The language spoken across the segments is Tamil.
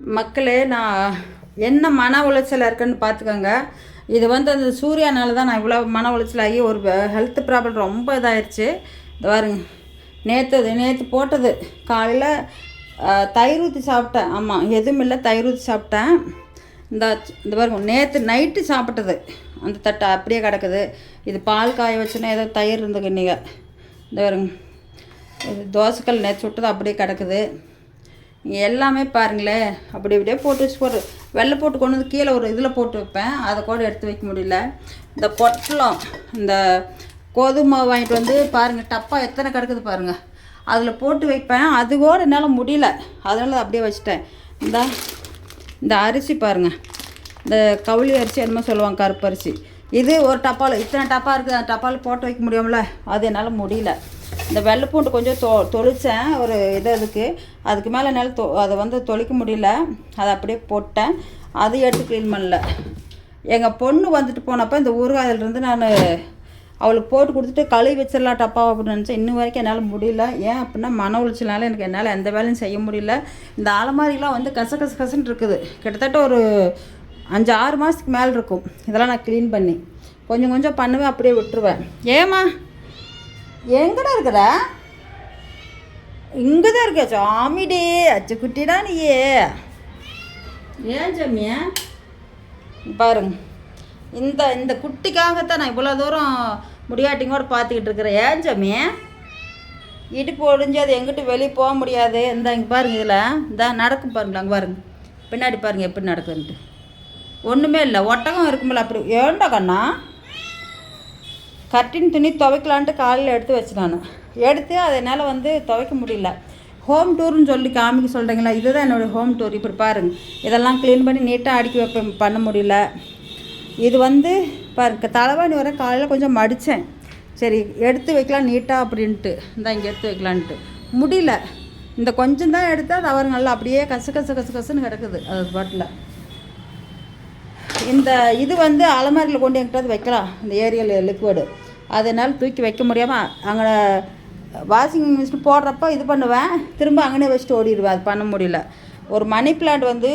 மக்களே நான் என்ன மன உளைச்சலாக இருக்குன்னு பார்த்துக்கோங்க. இது வந்து அந்த சூர்யானால தான் நான் இவ்வளோ மன உளைச்சலாகி ஒரு ஹெல்த் ப்ராப்ளம் ரொம்ப இதாயிருச்சு. இது பாருங்க நேற்று நேற்று போட்டது. காலையில் தயிர் ஊற்றி சாப்பிட்டேன். ஆமாம் எதுவும் இல்லை தயிர் ஊற்றி சாப்பிட்டேன். இந்த இந்த பாருங்க நேற்று நைட்டு சாப்பிட்டது. அந்த தட்டை அப்படியே கிடக்குது. இது பால் காய வச்சுன்னா ஏதோ தயிர் இருந்துக்கு இன்றைக்கி இந்த பாருங்க இது தோசைக்கல் நேற்று சுட்டது அப்படியே கிடக்குது. எல்லாமே பாருங்களேன் அப்படி அப்படியே போட்டு வச்சு போட்டு வெள்ளை போட்டு கொண்டு வந்து கீழே ஒரு இதில் போட்டு வைப்பேன். அதை கூட எடுத்து வைக்க முடியல. இந்த பொட்டலம் இந்த கோதுமை வாங்கிட்டு வந்து பாருங்கள் டப்பா எத்தனை கிடக்குது பாருங்கள் அதில் போட்டு வைப்பேன். அது கூட என்னால் முடியல. அதனால் அப்படியே வச்சுட்டேன். இந்த இந்த அரிசி பாருங்கள் இந்த கவுளி அரிசி என்னமோ சொல்லுவாங்க கருப்பு அரிசி. இது ஒரு டப்பாவில் இத்தனை டப்பா இருக்குது. அந்த டப்பாவில் போட்டு வைக்க முடியும்ல. அது என்னால் முடியல. இந்த வெள்ளைப்பூண்டு கொஞ்சம் தொ தொளித்தேன் ஒரு இது அதுக்கு. அதுக்கு மேலே என்னால் தொ அதை வந்து தொளிக்க முடியல. அதை அப்படியே போட்டேன். அதை எடுத்து க்ளீன் பண்ணல. எங்கள் பொண்ணு வந்துட்டு போனப்போ இந்த ஊறுகாயிலிருந்து நான் அவளுக்கு போட்டு கொடுத்துட்டு கழுவி வச்சிடலாம் டப்பா அப்படின்னு நினச்சேன். இன்னும் வரைக்கும் என்னால் முடியல. ஏன் அப்படின்னா மன உளைச்சல்னால எனக்கு என்னால் எந்த வேலையும் செய்ய முடியல. இந்த அலமாரிலாம் வந்து கச கச கசன்னு இருக்குது. கிட்டத்தட்ட ஒரு அஞ்சு ஆறு மாதத்துக்கு மேலே இருக்கும். இதெல்லாம் நான் க்ளீன் பண்ணி. கொஞ்சம் கொஞ்சம் பண்ணுவேன் அப்படியே விட்டுருவேன். ஏம்மா? எங்கடா இருக்கிற? இங்கே தான் இருக்க சாமிடி அச்சு குட்டிடா நீயே. ஏன் சாமியா பாருங்க. இந்த இந்த குட்டிக்காகத்தான் நான் இவ்வளோ தூரம் முடியாட்டிங்கோட பார்த்துக்கிட்டு இருக்கிறேன். ஏன் ஜம்மி இடுப்பு ஒடிஞ்சு அது எங்கிட்ட வெளியே போக முடியாது. இந்த இங்கே பாருங்க இதில். இந்த நடக்கும் பாருங்களா அங்கே பாருங்க. பின்னாடி பாருங்க எப்படி நடக்குதுன்ட்டு. ஒன்றுமே இல்லை ஒட்டகம் இருக்குமில்ல அப்படி. ஏண்டா கண்ணா? கட்டின் துணி துவைக்கலான்ட்டு காலையில் எடுத்து வச்சு எடுத்து அதை என்னால் வந்து துவைக்க முடியல. ஹோம் டூர்னு சொல்லி காமிக்க சொல்கிறீங்களா இதுதான் என்னோடய ஹோம் டூர் இப்படி பாருங்க. இதெல்லாம் க்ளீன் பண்ணி நீட்டாக அடுக்கி வைப்பேன் பண்ண முடியல. இது வந்து பாருங்க தலைவாணி வர காலையில் கொஞ்சம் மடித்தேன் சரி எடுத்து வைக்கலாம் நீட்டாக அப்படின்ட்டு. இந்த இங்கே எடுத்து வைக்கலான்ட்டு. முடியல. இந்த கொஞ்சம் தான் எடுத்து அது அவர் நல்லா அப்படியே கசு கசு கசு கசுன்னு கிடக்குது. அது பாட்டில். இந்த இது வந்து அலமாரியில் கொண்டு எங்கிட்டாவது வைக்கலாம் இந்த ஏரியல் லிக்விடு அதனால் தூக்கி வைக்க முடியாமல் அங்கே வாஷிங் மிஷின் போடுறப்ப இது பண்ணுவேன். திரும்ப அங்கனே வச்சுட்டு ஓடிடுவேன். அது பண்ண முடியல. ஒரு மணி பிளான்ட் வந்து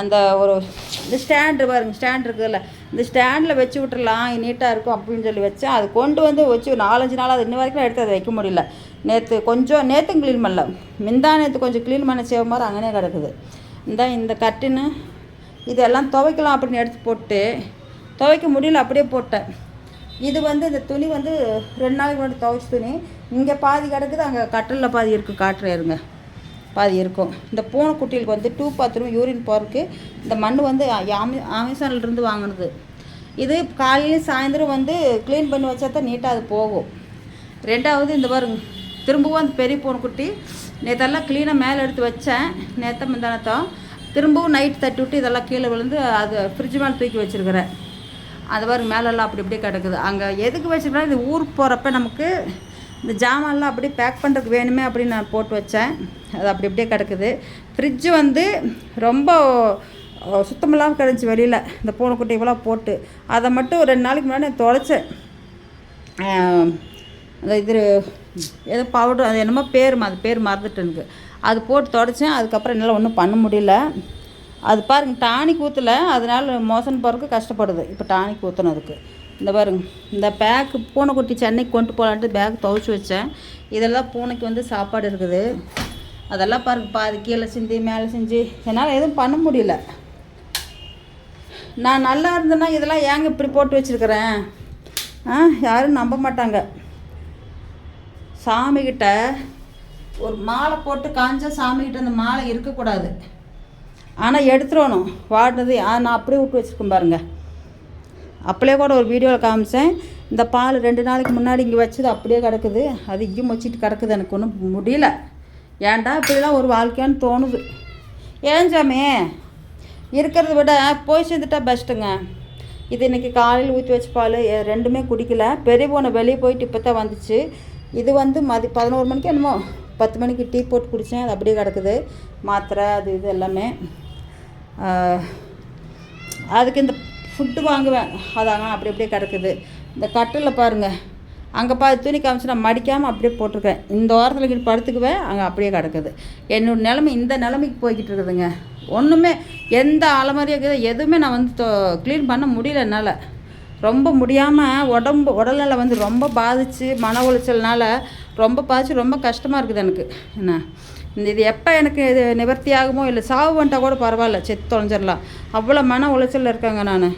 அந்த ஒரு இந்த ஸ்டாண்டு பாருங்க ஸ்டாண்ட் இருக்குதுல்ல. இந்த ஸ்டாண்டில் வச்சு விட்டுறலாம். நீட்டாக இருக்கும் அப்படின்னு சொல்லி வச்சேன் அது கொண்டு வந்து வச்சு நாலஞ்சு நாள் அது இன்ன வரைக்கும் எடுத்து அதை வைக்க முடியல. நேற்று கொஞ்சம் நேற்றும் க்ளீன் பண்ணல. மிந்தா நேற்று கொஞ்சம் க்ளீன் பண்ண சேவ மாதிரி அங்கேனே கிடக்குது. இந்த இந்த கட்டின்னு இதெல்லாம் துவைக்கலாம் அப்படின்னு எடுத்து போட்டு துவைக்க முடியல அப்படியே போட்டேன். இது வந்து இந்த துணி வந்து ரெண்டு நாளைக்கு முன்னாடி துவைச்ச துணி. இங்கே பாதி கிடக்குது அங்கே கட்டலில் பாதி இருக்குது காட்டுறேன் இருங்க. பாதி இருக்கும். இந்த பூனைக்குட்டிகளுக்கு வந்து டூ பாத்ரூம் யூரின் போகிறதுக்கு இந்த மண் வந்து அமி அமேசான்லேருந்து வாங்கினது. இது காலையிலையும் சாயந்தரம் வந்து க்ளீன் பண்ணி வச்சா தான் நீட்டாக அது போகும். ரெண்டாவது இந்த பாருங்க திரும்பவும் அந்த பெரிய பூனைக்குட்டி. நேற்றெல்லாம் க்ளீனாக மேலே எடுத்து வச்சேன். நேற்ற முந்தானத்தான் திரும்பவும் நைட் தட்டி விட்டு இதெல்லாம் கீழே விழுந்து அது ஃப்ரிட்ஜ் மேலே தூக்கி வச்சுருக்கிறேன் அது மாதிரி மேலெல்லாம் அப்படி இப்படி கிடக்குது. அங்கே எதுக்கு வச்சுருக்கேன் இது ஊருக்கு போகிறப்ப நமக்கு இந்த ஜாமான்லாம் அப்படியே பேக் பண்ணுறதுக்கு வேணுமே அப்படின்னு நான் போட்டு வச்சேன். அது அப்படி அப்படியே கிடக்குது. ஃப்ரிட்ஜு வந்து ரொம்ப சுத்தமில்லாமல் கிடந்துச்சு வெளியில். இந்த பூனைக்குட்டி இவ்வளோ போட்டு. அதை மட்டும் ரெண்டு நாளைக்கு முன்னாடி நான் தொலைச்சேன். அந்த இது ஏதோ பவுடர் அது என்னமோ பேர் அது பேர் மறந்துட்டு எனக்கு. அது போட்டு தொடச்சேன் அதுக்கப்புறம் என்னால் ஒன்றும் பண்ண முடியல. அது பாருங்க டானிக் ஊற்றல அதனால் மோசன் போகிறதுக்கு கஷ்டப்படுது. இப்போ டானிக் ஊற்றினதுக்கு இந்த பாருங்க இந்த பேக்கு பூனைக்குட்டி சென்னைக்கு கொண்டு போகலான்ட்டு பேக் துவைச்சி வச்சேன். இதெல்லாம் பூனைக்கு வந்து சாப்பாடு இருக்குது. அதெல்லாம் பாருங்க பாதி கீழே செஞ்சு மேலே செஞ்சு என்னால் எதுவும் பண்ண முடியல. நான் நல்லா இருந்தேன்னா இதெல்லாம் ஏங்க இப்படி போட்டு வச்சுருக்கிறேன்? ஆ யாரும் நம்ப மாட்டாங்க. சாமிக்கிட்ட ஒரு மாலை போட்டு காஞ்சா சாமிக்கிட்ட அந்த மாலை இருக்கக்கூடாது. ஆனால் எடுத்துடணும். வாடினது நான் அப்படியே விட்டு வச்சுருக்கேன் பாருங்கள் அப்படியே கூட ஒரு வீடியோவில் காமிச்சேன். இந்த பால் ரெண்டு நாளைக்கு முன்னாடி இங்கே வச்சது அப்படியே கிடக்குது. அது இங்கேயும் வச்சுட்டு கிடக்குது. எனக்கு ஒன்றும் முடியல. ஏன்டா இப்படிலாம் ஒரு வாழ்க்கையான்னு தோணுது. ஏஞ்சாமே இருக்கிறத விட போய் சேர்ந்துட்டா பெஸ்ட்டுங்க இது இன்றைக்கி காலையில் ஊற்றி வச்ச பால் ரெண்டுமே குடிக்கல. பெரிய பொண்ணு வெளியே போயிட்டு இப்போ தான் வந்துச்சு. இது வந்து மதி பதினோரு மணிக்கு என்னமோ பத்து மணிக்கு டீ போட்டு குடித்தேன் அது அப்படியே கிடக்குது. மாத்திரை அது இது எல்லாமே. அதுக்கு இந்த ஃபுட்டு வாங்குவேன். அதாங்க அப்படி அப்படியே கிடக்குது. இந்த கட்டில் பாருங்கள் அங்கே பா துணி காமிச்சு நான் மடிக்காமல் அப்படியே போட்டிருக்கேன். இந்த ஓரத்தில் கிட்ட படுத்துக்குவேன் அங்கே அப்படியே கிடக்குது. என்னோடய நிலைமை இந்த நிலைமைக்கு போய்கிட்டு இருக்குதுங்க. ஒன்றுமே எந்த அலமாரியாக இருக்குது எதுவுமே நான் வந்து க்ளீன் பண்ண முடியல என்னால். ரொம்ப முடியாமல் உடம்பு உடல்நிலை வந்து ரொம்ப பாதிச்சு மன உளைச்சல்னால ரொம்ப பாதிச்சு ரொம்ப கஷ்டமாக இருக்குது எனக்கு. என்ன? இந்த இது எப்போ எனக்கு இது நிவர்த்தி ஆகுமோ இல்லை சாவு வந்துட்டா கூட பரவாயில்ல செத்து தொலைஞ்சிடலாம் அவ்வளோ மன உளைச்சலில் இருக்காங்க நான்.